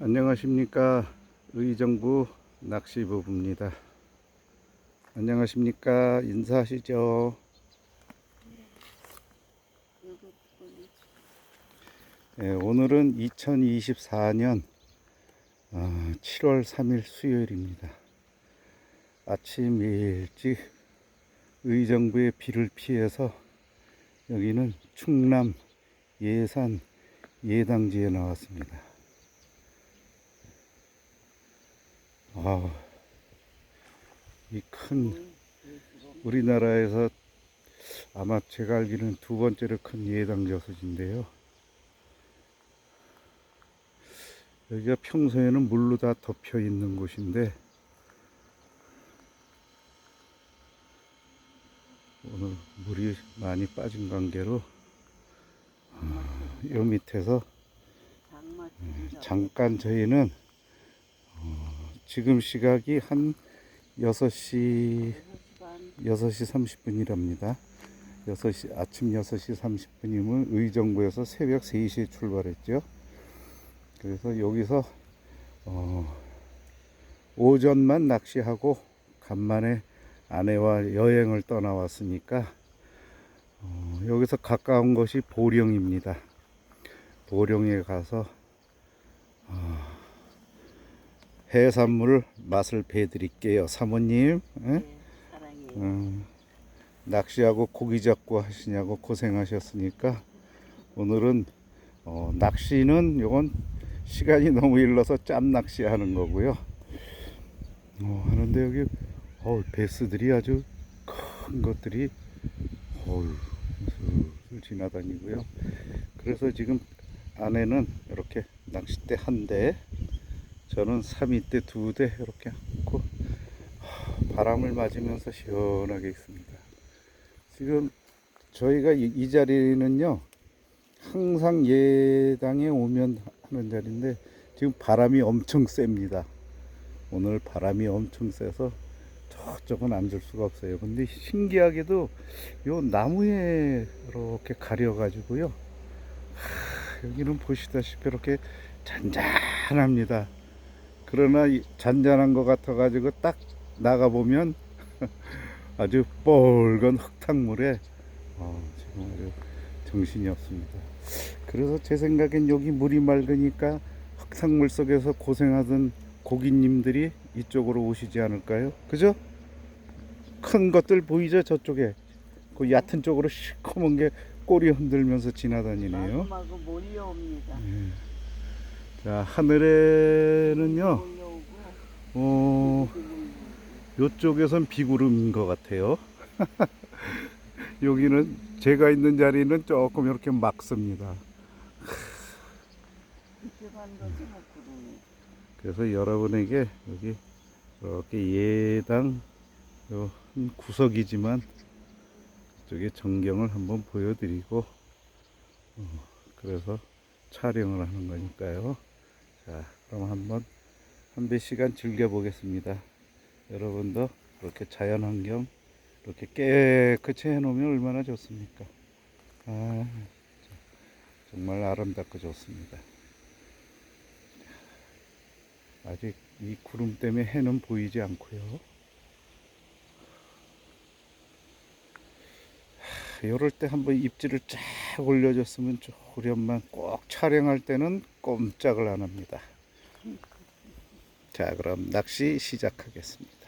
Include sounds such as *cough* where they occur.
안녕하십니까? 의정부 낚시부부입니다. 안녕하십니까? 인사하시죠. 네, 오늘은 2024년 7월 3일 수요일입니다. 아침 일찍 의정부의 비를 피해서 여기는 충남 예산 예당지에 나왔습니다 아, 이 큰 우리나라에서 아마 제가 알기로는 두 번째로 큰 예당 저수지인데요. 여기가 평소에는 물로 다 덮여 있는 곳인데 오늘 물이 많이 빠진 관계로 어, 요 밑에서 잠깐 저희는 어, 지금 시각이 한 6시 6시 30분이랍니다. 6시 아침 6시 30분이면 의정부에서 새벽 3시에 출발했죠. 그래서 여기서 어, 오전만 낚시하고 간만에 아내와 여행을 떠나왔으니까 어, 여기서 가까운 것이 보령입니다. 보령에 가서 어, 해산물 맛을 배드릴게요. 사모님. 예? 네, 사랑해요. 음, 낚시하고 고기 잡고 하시냐고 고생하셨으니까 오늘은 어, 낚시는 요건 시간이 너무 일러서 짬 낚시하는 거고요. 어, 하는데 여기 어, 베스들이 아주 큰 것들이 어우 슬슬 지나다니고요. 그래서 지금 안에는 이렇게 낚싯대 한 대, 저는 3위대 두대 이렇게 놓고 바람을 맞으면서 시원하게 있습니다. 지금 저희가 이, 이 자리는요, 항상 예당에 오면 하는 자리인데, 지금 바람이 엄청 셉니다. 오늘 바람이 엄청 세서 저쪽은 앉을 수가 없어요. 근데 신기하게도 요 나무에 이렇게 가려가지고요. 하, 여기는 보시다시피 이렇게 잔잔합니다. 그러나 이 잔잔한 것 같아가지고 딱 나가보면 *laughs* 아주 뻘건 흙탕물에 어, 지금 아주 정신이 없습니다. 그래서 제 생각엔 여기 물이 맑으니까 흙탕물 속에서 고생하던 고기님들이 이쪽으로 오시지 않을까요? 그죠? 큰 것들 보이죠? 저쪽에 그 얕은 쪽으로 시커먼 게 꼬리 흔들면서 지나다니네요. 마구 마구 몰려옵니다. 자 하늘에는요. 어, 요쪽에선 비구름인 것 같아요. *laughs* 여기는 제가 있는 자리는 조금 이렇게 막습니다. 그래서 여러분에게 여기 이렇게 예당 구석이지만 저기 전경을 한번 보여드리고 어, 그래서 촬영을 하는 거니까요. 자, 그럼 한번 한배 시간 즐겨보겠습니다. 여러분도 이렇게 자연환경 이렇게 깨끗이 해놓으면 얼마나 좋습니까? 아, 정말 아름답고 좋습니다. 아직 이 구름 때문에 해는 보이지 않고요. 하, 이럴 때 한번 입질을 쫙 올려줬으면 좋으련만 꼭 촬영할 때는 꼼짝을 안 합니다. 자, 그럼 낚시 시작하겠습니다.